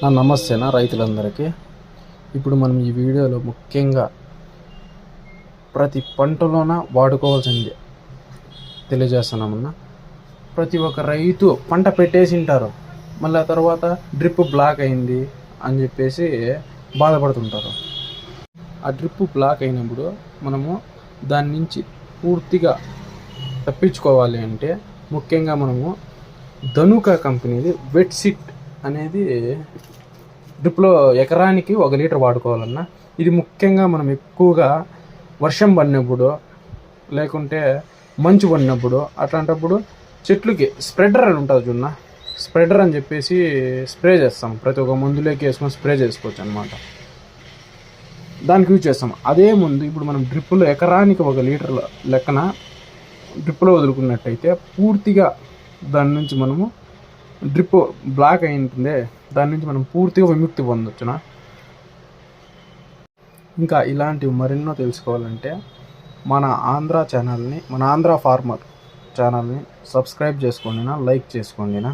నా నమస్తేనా రైతులందరికీ? ఇప్పుడు మనం ఈ వీడియోలో ముఖ్యంగా ప్రతి పంటలోన వాడుకోవాల్సింది తెలియజేస్తున్నామన్నా. ప్రతి ఒక్క రైతు పంట పెట్టేసి ఉంటారు మళ్ళీ తర్వాత డ్రిప్ బ్లాక్ అయింది అని చెప్పేసి బాధపడుతుంటారు. ఆ డ్రిప్ బ్లాక్ అయినప్పుడు మనము దాని నుంచి పూర్తిగా తప్పించుకోవాలి అంటే ముఖ్యంగా మనము ధనుక కంపెనీది వెట్ సిట్ అనేది డ్రిప్లో ఎకరానికి ఒక లీటర్ వాడుకోవాలన్నా ఇది ముఖ్యంగా మనం ఎక్కువగా వర్షం పడినప్పుడు లేకుంటే మంచు పడినప్పుడు అట్లాంటప్పుడు చెట్లకి స్ప్రెడర్ అని ఉంటుంది చూన్న స్ప్రెడర్ అని చెప్పేసి స్ప్రే చేస్తాం. ప్రతి ఒక్క మందులోకి వేసుకొని స్ప్రే చేసుకోవచ్చు అనమాట దానికి యూజ్ చేస్తాం. అదే ముందు ఇప్పుడు మనం డ్రిప్పులో ఎకరానికి ఒక లీటర్ లెక్కన డ్రిప్పులో వదులుకున్నట్టయితే పూర్తిగా దాని నుంచి మనము డ్రిప్ బ్లాక్ అయి ఉంటుంది దాని నుంచి మనం పూర్తిగా విముక్తి పొందొచ్చునా? ఇంకా ఇలాంటివి మరెన్నో తెలుసుకోవాలంటే మన ఆంధ్ర ఛానల్ని మన ఆంధ్ర ఫార్మర్ ఛానల్ని సబ్స్క్రైబ్ చేసుకోండినా లైక్ చేసుకోండినా.